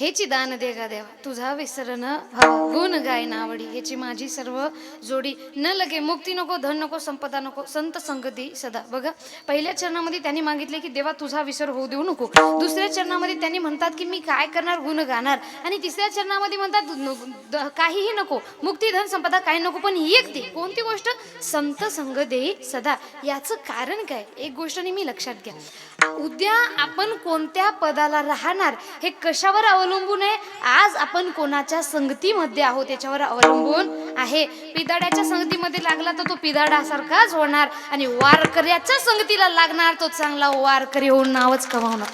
हेची दान दे गा देवा तुझा विसरण गुण गाय नावडी हेची माझी सर्व जोडी. न लगे मुक्ती नको धन नको संपदा नको संत संगती सदा. बघा पहिल्या चरणामध्ये त्यांनी मागितले की देवा तुझा विसर होऊ देऊ नको. दुसऱ्या चरणामध्ये त्यांनी म्हणतात की मी काय करणार? गुण गाणार. आणि तिसऱ्या चरणामध्ये म्हणतात काहीही नको. मुक्ती धन संपदा काही नको पण एक दे. कोणती गोष्ट? संत संग देई सदा. याचं कारण काय? एक गोष्ट नेहमी लक्षात घ्या. उद्या आपण कोणत्या पदाला राहणार हे कशावर अवलंबून आहे? आज आपण कोणाच्या संगतीमध्ये आहोत त्याच्यावर अवलंबून आहे. पिदाड्याच्या संगतीमध्ये लागला तर तो पिदाडासारखाच होणार आणि वारकऱ्याच्या संगतीला लागणार तो चांगला वारकरी होऊन नावच कमावणार.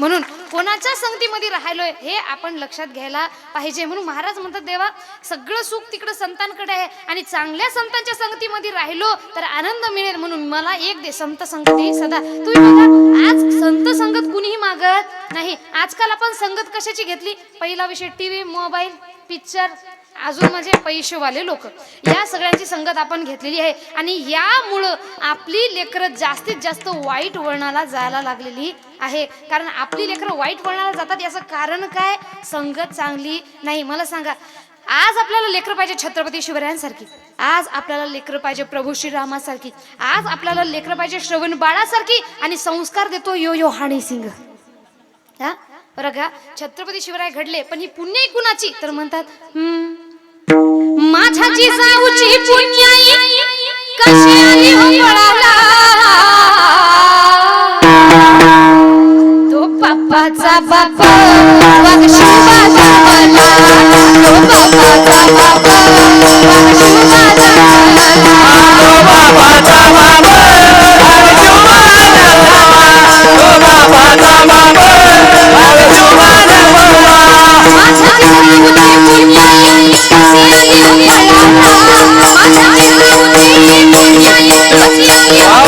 म्हणून कोणाच्या संगतीमध्ये राहिलोय हे आपण लक्षात घ्यायला पाहिजे. म्हणून महाराज म्हणतात देवा सगळं सुख तिकडं संतांकडे आहे आणि चांगल्या संतांच्या संगतीमध्ये राहिलो तर आनंद मिळेल म्हणून मला एक दे संत संगती सदा. तुम्ही बघा आज संत संगत कुणीही मागत नाही. आजकाल आपण संगत कशाची घेतली? पहिला विषय टीव्ही मोबाईल पिक्चर अजून म्हणजे पैसेवाले लोक. या सगळ्यांची संगत आपण घेतलेली आहे. आणि यामुळं आपली लेकरं जास्तीत जास्त वाईट वळणाला जायला लागलेली आहे. कारण आपली लेकरं वाईट वळणाला जातात याचं कारण काय? संगत चांगली नाही. मला सांगा आज आपल्याला लेकरं पाहिजे छत्रपती शिवरायांसारखी. आज आपल्याला लेकरं पाहिजे प्रभू श्रीरामासारखी. आज आपल्याला लेकरं पाहिजे श्रवण बाळासारखी आणि संस्कार देतो यो यो हाणे सिंग. हा? बरं का? छत्रपती शिवराय घडले पण ही पुण्य कुणाची? तर म्हणतात हम्म, माझ्या जिजाऊची पुण्याई कशी आली हो पळाला तो बाप्पाचा बाप्पा शिवाचा मला तो बाप्पाचा बाप्पा शिवाचा पुण्याई कशी आली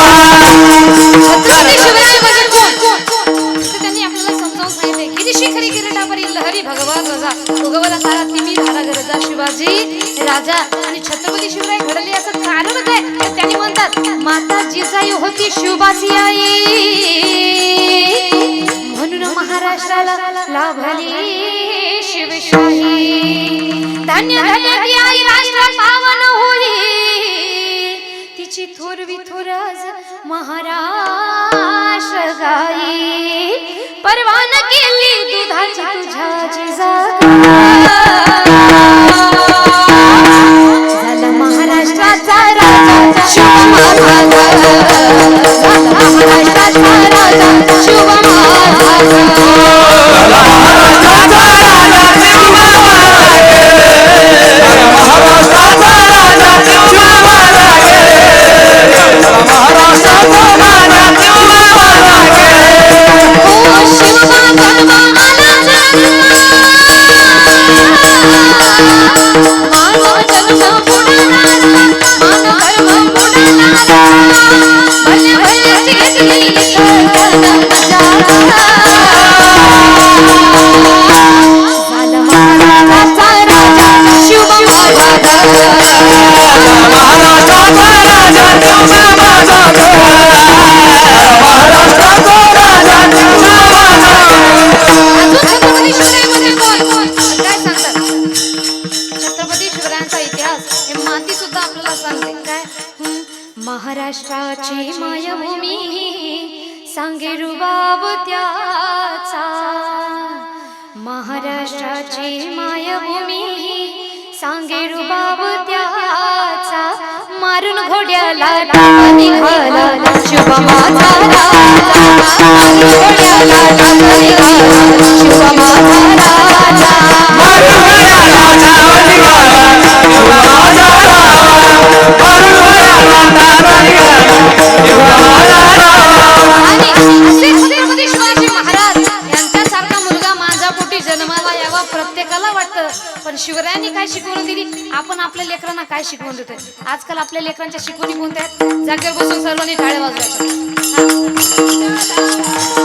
शिखरी लहरी भगवा गजा उगवला तारा तिमी धारा गरजा. शिवाजी राजा आणि छत्रपती शिवराय घडले असं कारण काय? तर त्यांनी म्हणतात माता जिजाई होती शिवबाची आई म्हणून महाराष्ट्राला लाभली शिवशाही. धन्य धन्य आई राष्ट्र महाराज महाराष्ट्राची मायभूमी सांगे रुबाब त्याचा मारून घोड्याला निघाला शुभ माझा राजा मारून घोड्याला टाका निघाला शुभ माझा राजा आणि काय शिकवून देते आजकाल आपल्या लेकरांच्या शिकवणी कोणत्या आहेत? जागेवर बसून सर्वांनी टाळे वाजवायच्या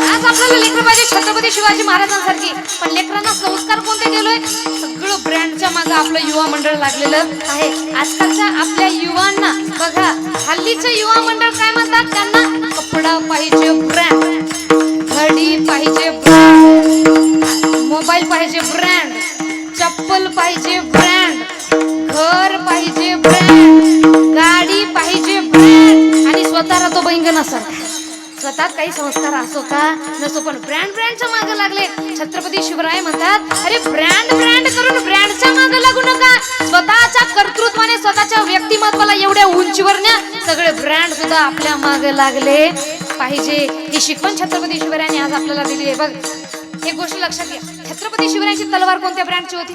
आज आपल्याला लेकर पाहिजे छत्रपती शिवाजी महाराजांसारखी. पण लेकरांना संस्कार कोणते दिलोय सगळं ब्रँडच्या मागे आपलं युवा मंडळ लागलेलं आहे. आजकालच्या आपल्या युवांना बघा हल्लीचं युवा मंडळ काय म्हणतात? त्यांना कपडा पाहिजे ब्रँड. घडी पाहिजे ब्रँड. मोबाईल पाहिजे ब्रँड. चप्पल पाहिजे ब्रँड. घर पाहिजे ब्रँड गाडी पाहिजे ब्रँड आणि स्वतः तो बैंग नसत स्वतः काही संस्कार असो का नसो पण ब्रँड ब्रँडच्या मागे लागले. छत्रपती शिवराय म्हणतात अरे ब्रँड ब्रँड करून ब्रँडच्या मागे लागू नका. स्वतःच्या कर्तृत्वाने स्वतःच्या व्यक्तिमत्वाला एवढ्या उंचीवर न्या. सगळे ब्रँड सुद्धा आपल्या मागे लागले. पाहिजे ही शिकवण छत्रपती शिवरायांनी आज आपल्याला दिली आहे. बघ हे गोष्ट लक्षात घ्या छत्रपती शिवरायांची तलवार कोणत्या ब्रँडची होती?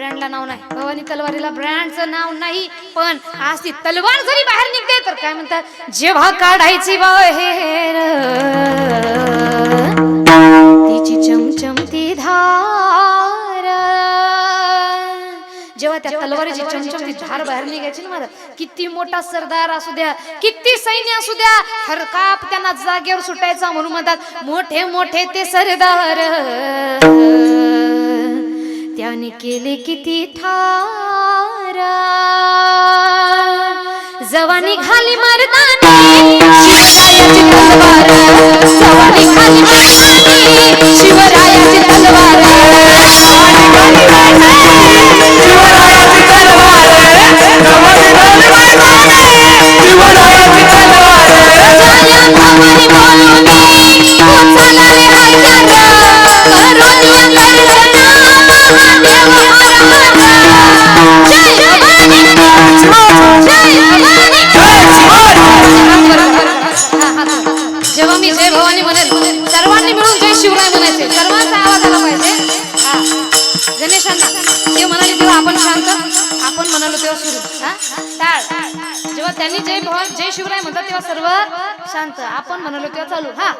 ब्रँडला नाव नाही. भवानी तलवारीला ब्रँडचं नाव नाही पण आज ती तलवार जरी बाहेर निघते तर काय म्हणतात? जेव्हा काढायची बाहेर तिची चमचमती धार. जेव्हा त्या तलवारीची चमचमती धार बाहेर निघायची ना मला किती मोठा सरदार असू द्या किती सैन्य असू द्या हरकाप त्यांना जागेवर सुटायचा म्हणून म्हणतात मोठे मोठे ते सरदार. त्याने केले किती थार. जवानी खाली मर्दानी शिवरायाची तलवार. जवानी खाली मर्दानी शिवरायाची तलवार. गणेशांना ते म्हणाले तेव्हा आपण शांत. आपण म्हणालो तेव्हा सुरू. टाळ. जेव्हा त्यांनी जय भवान जय शिवराय म्हणतात तेव्हा सर्व शांत. आपण म्हणालो तेव्हा चालू. हा?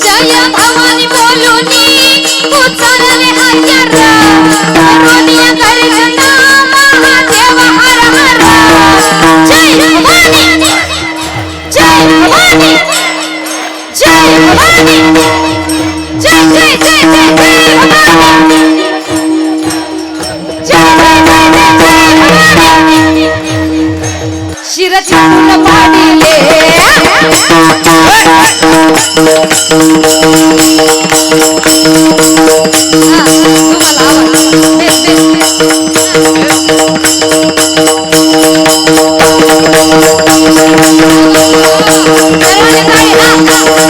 जय Bhavani बोलूनी చిరచంద్రుల పాడిలే Thank you.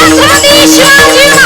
Hasan İşacı